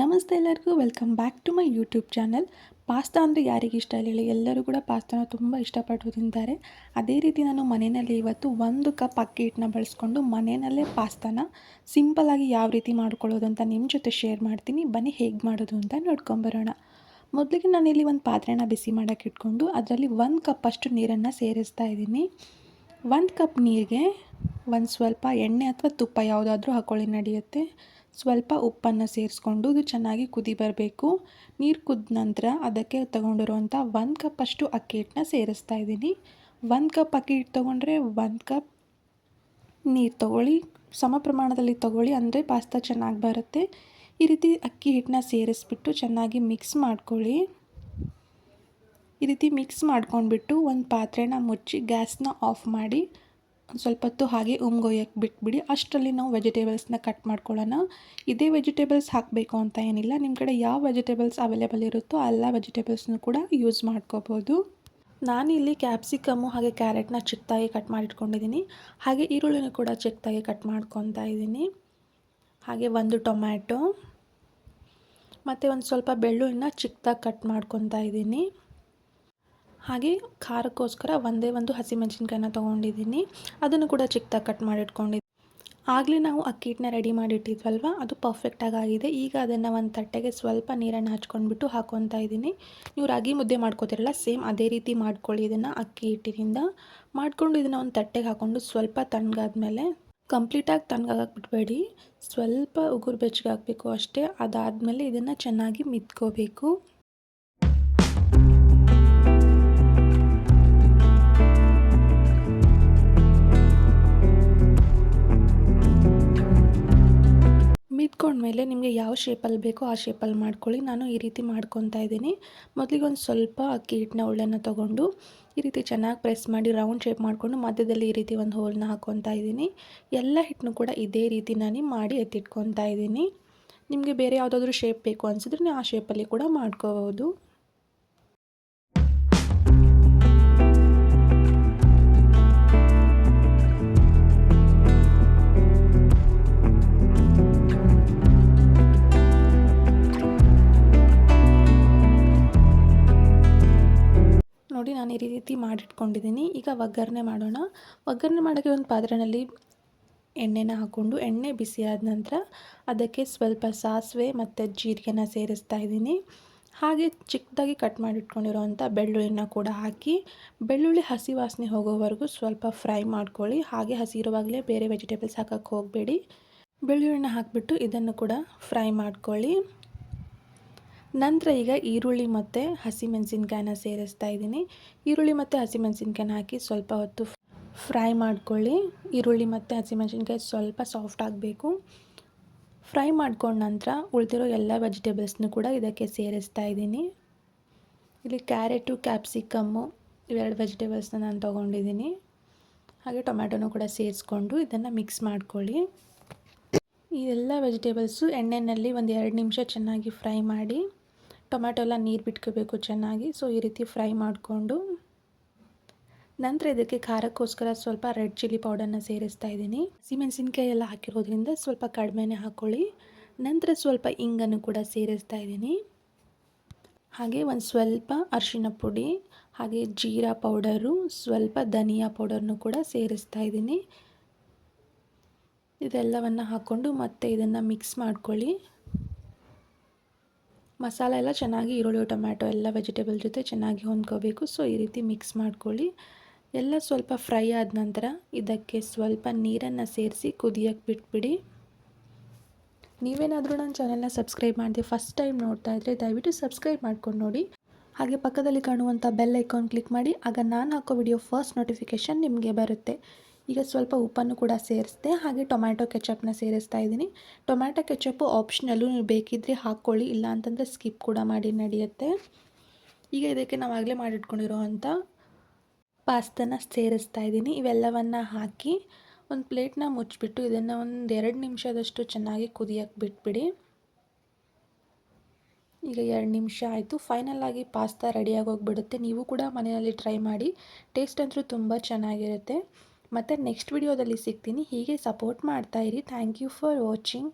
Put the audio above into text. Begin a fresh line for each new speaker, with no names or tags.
ನಮಸ್ತೆ ಎಲ್ಲರಿಗೂ welcome back to my YouTube channel pasta ಅಂದರೆ ಯಾರಿಗೆ ಇಷ್ಟ ಇಲ್ಲ ಎಲ್ಲರೂ ಕೂಡ ಪಾಸ್ತಾನ ತುಂಬ ಇಷ್ಟಪಟ್ಟು ತಿಂತಾರೆ. ಅದೇ ರೀತಿ ನಾನು ಮನೆಯಲ್ಲಿ ಇವತ್ತು ಒಂದು ಕಪ್ ಅಕ್ಕಿ ಹಿಟ್ಟನ್ನ ಬಳಸ್ಕೊಂಡು ಮನೆಯಲ್ಲೇ ಪಾಸ್ತಾನ ಸಿಂಪಲ್ಲಾಗಿ ಯಾವ ರೀತಿ ಮಾಡ್ಕೊಳ್ಳೋದು ಅಂತ ನಿಮ್ಮ ಜೊತೆ ಶೇರ್ ಮಾಡ್ತೀನಿ. ಬನ್ನಿ ಹೇಗೆ ಮಾಡೋದು ಅಂತ ನೋಡ್ಕೊಂಬರೋಣ ಮೊದಲಿಗೆ ನಾನಿಲ್ಲಿ ಒಂದು ಪಾತ್ರೆನ ಬಿಸಿ ಮಾಡೋಕ್ಕೆ ಇಟ್ಕೊಂಡು ಅದರಲ್ಲಿ ಒಂದು ಕಪ್ಪಷ್ಟು ನೀರನ್ನು ಸೇರಿಸ್ತಾ ಇದ್ದೀನಿ. ಒಂದು ಕಪ್ ನೀರಿಗೆ ಒಂದು ಸ್ವಲ್ಪ ಎಣ್ಣೆ ಅಥವಾ ತುಪ್ಪ ಯಾವುದಾದ್ರೂ ಹಾಕೊಳ್ಳಿ, ನಡೆಯುತ್ತೆ. ಸ್ವಲ್ಪ ಉಪ್ಪನ್ನು ಸೇರಿಸ್ಕೊಂಡು ಇದು ಚೆನ್ನಾಗಿ ಕುದಿ ಬರಬೇಕು. ನೀರು ಕುದ್ದ ನಂತರ ಅದಕ್ಕೆ ತೊಗೊಂಡಿರುವಂಥ ಒಂದು ಕಪ್ಪಷ್ಟು ಅಕ್ಕಿ ಹಿಟ್ಟನ್ನ ಸೇರಿಸ್ತಾ ಇದ್ದೀನಿ. ಒಂದು ಕಪ್ ಅಕ್ಕಿ ಹಿಟ್ಟು ತೊಗೊಂಡ್ರೆ ಒಂದು ಕಪ್ ನೀರು ತೊಗೊಳ್ಳಿ. ಸಮ ಪ್ರಮಾಣದಲ್ಲಿ ತೊಗೊಳ್ಳಿ, ಅಂದರೆ ಪಾಸ್ತಾ ಚೆನ್ನಾಗಿ ಬರುತ್ತೆ. ಈ ರೀತಿ ಅಕ್ಕಿ ಹಿಟ್ಟನ್ನ ಸೇರಿಸ್ಬಿಟ್ಟು ಚೆನ್ನಾಗಿ ಮಿಕ್ಸ್ ಮಾಡ್ಕೊಳ್ಳಿ. ಈ ರೀತಿ ಮಿಕ್ಸ್ ಮಾಡ್ಕೊಂಡ್ಬಿಟ್ಟು ಒಂದು ಪಾತ್ರೆನ ಮುಚ್ಚಿ ಗ್ಯಾಸ್ನ ಆಫ್ ಮಾಡಿ ಸ್ವಲ್ಪ ಹೊತ್ತು ಹಾಗೆ ಉಮ್ಗೊಯ್ಯಕ್ಕೆ ಬಿಟ್ಬಿಡಿ. ಅಷ್ಟರಲ್ಲಿ ನಾವು ವೆಜಿಟೇಬಲ್ಸ್ನ ಕಟ್ ಮಾಡ್ಕೊಳ್ಳೋಣ. ಇದೇ ವೆಜಿಟೇಬಲ್ಸ್ ಹಾಕಬೇಕು ಅಂತ ಏನಿಲ್ಲ. ನಿಮ್ಮ ಕಡೆ ಯಾವ ವೆಜಿಟೇಬಲ್ಸ್ ಅವೈಲೇಬಲ್ ಇರುತ್ತೋ ಎಲ್ಲ ವೆಜಿಟೇಬಲ್ಸ್ನೂ ಕೂಡ ಯೂಸ್ ಮಾಡ್ಕೋಬೋದು. ನಾನಿಲ್ಲಿ ಕ್ಯಾಪ್ಸಿಕಮ್ಮು ಹಾಗೆ ಕ್ಯಾರೆಟ್ನ ಚಿಕ್ಕದಾಗಿ ಕಟ್ ಮಾಡಿಟ್ಕೊಂಡಿದ್ದೀನಿ. ಹಾಗೆ ಈರುಳ್ಳಿನೂ ಕೂಡ ಚಿಕ್ಕದಾಗಿ ಕಟ್ ಮಾಡ್ಕೊತಾ ಇದ್ದೀನಿ. ಹಾಗೆ ಒಂದು ಟೊಮ್ಯಾಟೊ. ಮತ್ತು ಒಂದು ಸ್ವಲ್ಪ ಬೆಳ್ಳುಳ್ಳಿನ ಚಿಕ್ಕದಾಗಿ ಕಟ್ ಮಾಡ್ಕೊತಾ ಇದ್ದೀನಿ. ಹಾಗೆ ಖಾರಕ್ಕೋಸ್ಕರ ಒಂದೇ ಒಂದು ಹಸಿಮೆಣಸಿನ್ಕಾಯಿನ ತೊಗೊಂಡಿದ್ದೀನಿ. ಅದನ್ನು ಕೂಡ ಚಿಕ್ಕದಾಗಿ ಕಟ್ ಮಾಡಿಟ್ಕೊಂಡಿದ್ದೀನಿ ಆಗಲೇ ನಾವು ಅಕ್ಕಿ ಹಿಟ್ಟನ್ನ ರೆಡಿ ಮಾಡಿಟ್ಟಿದ್ವಲ್ವ? ಅದು ಪರ್ಫೆಕ್ಟಾಗಿ ಆಗಿದೆ ಈಗ ಅದನ್ನು ಒಂದು ತಟ್ಟೆಗೆ ಸ್ವಲ್ಪ ನೀರನ್ನು ಹಚ್ಕೊಂಡ್ಬಿಟ್ಟು ಹಾಕ್ಕೊತಾ ಇದ್ದೀನಿ. ನೀವು ರಾಗಿ ಮುದ್ದೆ ಮಾಡ್ಕೋತಿರಲ್ಲ, ಸೇಮ್ ಅದೇ ರೀತಿ ಮಾಡ್ಕೊಳ್ಳಿ ಇದನ್ನು ಅಕ್ಕಿ ಹಿಟ್ಟಿನಿಂದ ಮಾಡಿಕೊಂಡು ಇದನ್ನು ಒಂದು ತಟ್ಟೆಗೆ ಹಾಕ್ಕೊಂಡು ಸ್ವಲ್ಪ ತಣ್ಣಗಾದ್ಮೇಲೆ ಕಂಪ್ಲೀಟಾಗಿ ತಣ್ಣಗಾಗಕ್ಕೆ ಬಿಡಬೇಡಿ ಸ್ವಲ್ಪ ಉಗುರು ಬೆಚ್ಚಗೆ ಹಾಕಬೇಕು ಅಷ್ಟೇ. ಅದಾದಮೇಲೆ ಇದನ್ನು ಚೆನ್ನಾಗಿ ಮಿತ್ಕೋಬೇಕು. ಮೇಲೆ ನಿಮಗೆ ಯಾವ ಶೇಪಲ್ಲಿ ಬೇಕೋ ಆ ಶೇಪಲ್ಲಿ ಮಾಡ್ಕೊಳ್ಳಿ. ನಾನು ಈ ರೀತಿ ಮಾಡ್ಕೊತಾ ಇದ್ದೀನಿ. ಮೊದಲಿಗೆ ಒಂದು ಸ್ವಲ್ಪ ಅಕ್ಕಿ ಹಿಟ್ಟಿನ ಉಳ್ಳೆನ ತೊಗೊಂಡು ಈ ರೀತಿ ಚೆನ್ನಾಗಿ ಪ್ರೆಸ್ ಮಾಡಿ ರೌಂಡ್ ಶೇಪ್ ಮಾಡಿಕೊಂಡು ಮಧ್ಯದಲ್ಲಿ ಈ ರೀತಿ ಒಂದು ಹೋಲ್ನ ಹಾಕ್ಕೊತಾ ಇದ್ದೀನಿ. ಎಲ್ಲ ಹಿಟ್ಟನ್ನು ಕೂಡ ಇದೇ ರೀತಿ ನಾನು ಮಾಡಿ ಎತ್ತಿಟ್ಕೊತಾ ಇದ್ದೀನಿ. ನಿಮಗೆ ಬೇರೆ ಯಾವುದಾದ್ರೂ ಶೇಪ್ ಬೇಕು ಅನಿಸಿದ್ರೆ ಆ ಶೇಪಲ್ಲಿ ಕೂಡ ಮಾಡ್ಕೋಬೋದು ನಾನು ಈ ರೀತಿ ಮಾಡಿಟ್ಕೊಂಡಿದ್ದೀನಿ. ಈಗ ಒಗ್ಗರಣೆ ಮಾಡೋಣ. ಒಗ್ಗರಣೆ ಮಾಡೋಕ್ಕೆ ಒಂದು ಪಾತ್ರೆಯಲ್ಲಿ ಎಣ್ಣೆನ ಹಾಕ್ಕೊಂಡು ಎಣ್ಣೆ ಬಿಸಿ ಆದ ನಂತರ ಅದಕ್ಕೆ ಸ್ವಲ್ಪ ಸಾಸಿವೆ ಮತ್ತು ಜೀರಿಗೆನ ಸೇರಿಸ್ತಾ ಇದ್ದೀನಿ. ಹಾಗೆ ಚಿಕ್ಕದಾಗಿ ಕಟ್ ಮಾಡಿಟ್ಕೊಂಡಿರೋವಂಥ ಬೆಳ್ಳುಳ್ಳಿನ ಕೂಡ ಹಾಕಿ, ಬೆಳ್ಳುಳ್ಳಿ ಹಸಿ ವಾಸನೆ ಹೋಗೋವರೆಗೂ ಸ್ವಲ್ಪ ಫ್ರೈ ಮಾಡ್ಕೊಳ್ಳಿ. ಹಾಗೆ ಹಸಿರುವಾಗಲೇ ಬೇರೆ ವೆಜಿಟೇಬಲ್ಸ್ ಹಾಕೋಕ್ಕೆ ಹೋಗಬೇಡಿ. ಬೆಳ್ಳುಳ್ಳಿನ ಹಾಕಿಬಿಟ್ಟು ಇದನ್ನು ಕೂಡ ಫ್ರೈ ಮಾಡ್ಕೊಳ್ಳಿ. ನಂತರ ಈಗ ಈರುಳ್ಳಿ ಮತ್ತು ಹಸಿಮೆಣಸಿನ್ಕಾಯಿನ ಸೇರಿಸ್ತಾ ಇದ್ದೀನಿ. ಈರುಳ್ಳಿ ಮತ್ತು ಹಸಿಮೆಣಸಿನ್ಕಾಯಿನ ಹಾಕಿ ಸ್ವಲ್ಪ ಹೊತ್ತು ಫ್ರೈ ಮಾಡ್ಕೊಳ್ಳಿ. ಈರುಳ್ಳಿ ಮತ್ತು ಹಸಿಮೆಣಸಿನ್ಕಾಯಿ ಸ್ವಲ್ಪ ಸಾಫ್ಟ್ ಆಗಬೇಕು. ಫ್ರೈ ಮಾಡ್ಕೊಂಡ ನಂತರ ಉಳಿದಿರೋ ಎಲ್ಲ ವೆಜಿಟೇಬಲ್ಸ್ನೂ ಕೂಡ ಇದಕ್ಕೆ ಸೇರಿಸ್ತಾ ಇದ್ದೀನಿ. ಇಲ್ಲಿ ಕ್ಯಾರೆಟು ಕ್ಯಾಪ್ಸಿಕಮ್ಮು ಇವೆರಡು ವೆಜಿಟೇಬಲ್ಸ್ನ ನಾನು ತೊಗೊಂಡಿದ್ದೀನಿ. ಹಾಗೆ ಟೊಮ್ಯಾಟೊನೂ ಕೂಡ ಸೇರಿಸ್ಕೊಂಡು ಇದನ್ನು ಮಿಕ್ಸ್ ಮಾಡ್ಕೊಳ್ಳಿ. ಈ ಎಲ್ಲ ವೆಜಿಟೇಬಲ್ಸು ಎಣ್ಣೆಯಲ್ಲಿ ಒಂದು ಎರಡು ನಿಮಿಷ ಚೆನ್ನಾಗಿ ಫ್ರೈ ಮಾಡಿ. ಟೊಮ್ಯಾಟೊ ಎಲ್ಲ ನೀರು ಬಿಟ್ಕೋಬೇಕು ಚೆನ್ನಾಗಿ. ಸೊ ಈ ರೀತಿ ಫ್ರೈ ಮಾಡಿಕೊಂಡು ನಂತರ ಇದಕ್ಕೆ ಖಾರಕ್ಕೋಸ್ಕರ ಸ್ವಲ್ಪ ರೆಡ್ ಚಿಲ್ಲಿ ಪೌಡರ್ನ ಸೇರಿಸ್ತಾ ಇದ್ದೀನಿ. ಸಿಮೆಣಸಿನ್ಕಾಯಿ ಎಲ್ಲ ಹಾಕಿರೋದ್ರಿಂದ ಸ್ವಲ್ಪ ಕಡಿಮೆನೇ ಹಾಕ್ಕೊಳ್ಳಿ ನಂತರ ಸ್ವಲ್ಪ ಇಂಗನ್ನು ಕೂಡ ಸೇರಿಸ್ತಾ ಇದ್ದೀನಿ. ಹಾಗೆ ಒಂದು ಸ್ವಲ್ಪ ಅರಿಶಿನ ಪುಡಿ, ಹಾಗೆ ಜೀರಾ ಪೌಡರು, ಸ್ವಲ್ಪ ಧನಿಯಾ ಪೌಡರ್ನು ಕೂಡ ಸೇರಿಸ್ತಾ ಇದ್ದೀನಿ. ಇದೆಲ್ಲವನ್ನು ಹಾಕ್ಕೊಂಡು ಮತ್ತೆ ಇದನ್ನು ಮಿಕ್ಸ್ ಮಾಡ್ಕೊಳ್ಳಿ. ಮಸಾಲ ಎಲ್ಲ ಚೆನ್ನಾಗಿ ಈರುಳ್ಳಿ, ಟೊಮ್ಯಾಟೊ ಎಲ್ಲ ವೆಜಿಟೇಬಲ್ ಜೊತೆ ಚೆನ್ನಾಗಿ ಹೊಂದ್ಕೋಬೇಕು. ಸೊ ಈ ರೀತಿ ಮಿಕ್ಸ್ ಮಾಡ್ಕೊಳ್ಳಿ. ಎಲ್ಲ ಸ್ವಲ್ಪ ಫ್ರೈ ಆದ ನಂತರ ಇದಕ್ಕೆ ಸ್ವಲ್ಪ ನೀರನ್ನು ಸೇರಿಸಿ ಕುದಿಯೋಕ್ಕೆ ಬಿಟ್ಬಿಡಿ. ನೀವೇನಾದರೂ ನನ್ನ ಚಾನೆಲ್ನ ಸಬ್ಸ್ಕ್ರೈಬ್ ಮಾಡಿದೆ ಫಸ್ಟ್ ಟೈಮ್ ನೋಡ್ತಾ ಇದ್ದರೆ ದಯವಿಟ್ಟು ಸಬ್ಸ್ಕ್ರೈಬ್ ಮಾಡ್ಕೊಂಡು ನೋಡಿ. ಹಾಗೆ ಪಕ್ಕದಲ್ಲಿ ಕಾಣುವಂಥ ಬೆಲ್ ಐಕಾನ್ ಕ್ಲಿಕ್ ಮಾಡಿ. ಆಗ ನಾನು ಹಾಕೋ ವಿಡಿಯೋ ಫಸ್ಟ್ ನೋಟಿಫಿಕೇಷನ್ ನಿಮಗೆ ಬರುತ್ತೆ. ಈಗ ಸ್ವಲ್ಪ ಉಪ್ಪನ್ನು ಕೂಡ ಸೇರಿಸಿದೆ, ಹಾಗೆ ಟೊಮ್ಯಾಟೊ ಕೆಚಪ್ನ ಸೇರಿಸ್ತಾ ಇದ್ದೀನಿ. ಟೊಮ್ಯಾಟೊ ಕೆಚಪ್ಪು ಆಪ್ಷನಲ್ಲು ನೀವು ಬೇಕಿದ್ದರೆ ಹಾಕ್ಕೊಳ್ಳಿ ಇಲ್ಲ ಅಂತಂದರೆ ಸ್ಕಿಪ್ ಕೂಡ ಮಾಡಿ ನಡೆಯುತ್ತೆ. ಈಗ ಇದಕ್ಕೆ ನಾವು ಆಗಲೇ ಮಾಡಿಟ್ಕೊಂಡಿರೋ ಅಂಥ ಪಾಸ್ತನ ಸೇರಿಸ್ತಾ ಇದ್ದೀನಿ. ಇವೆಲ್ಲವನ್ನು ಹಾಕಿ ಒಂದು ಪ್ಲೇಟ್ನ ಮುಚ್ಚಿಬಿಟ್ಟು ಇದನ್ನು ಒಂದು ಎರಡು ನಿಮಿಷದಷ್ಟು ಚೆನ್ನಾಗಿ ಕುದಿಯೋಕ್ಕೆ ಬಿಟ್ಬಿಡಿ. ಈಗ ಎರಡು ನಿಮಿಷ ಆಯಿತು. ಫೈನಲಾಗಿ ಪಾಸ್ತಾ ರೆಡಿಯಾಗಿ ಹೋಗಿಬಿಡುತ್ತೆ ನೀವು ಕೂಡ ಮನೆಯಲ್ಲಿ ಟ್ರೈ ಮಾಡಿ. ಟೇಸ್ಟ್ ಅಂತೂ ತುಂಬ ಚೆನ್ನಾಗಿರುತ್ತೆ. ಮತ್ತು ನೆಕ್ಸ್ಟ್ ವಿಡಿಯೋದಲ್ಲಿ ಸಿಗ್ತೀನಿ. ಹೀಗೆ ಸಪೋರ್ಟ್ ಮಾಡ್ತಾಯಿರಿ ಥ್ಯಾಂಕ್ ಯು ಫಾರ್ ವಾಚಿಂಗ್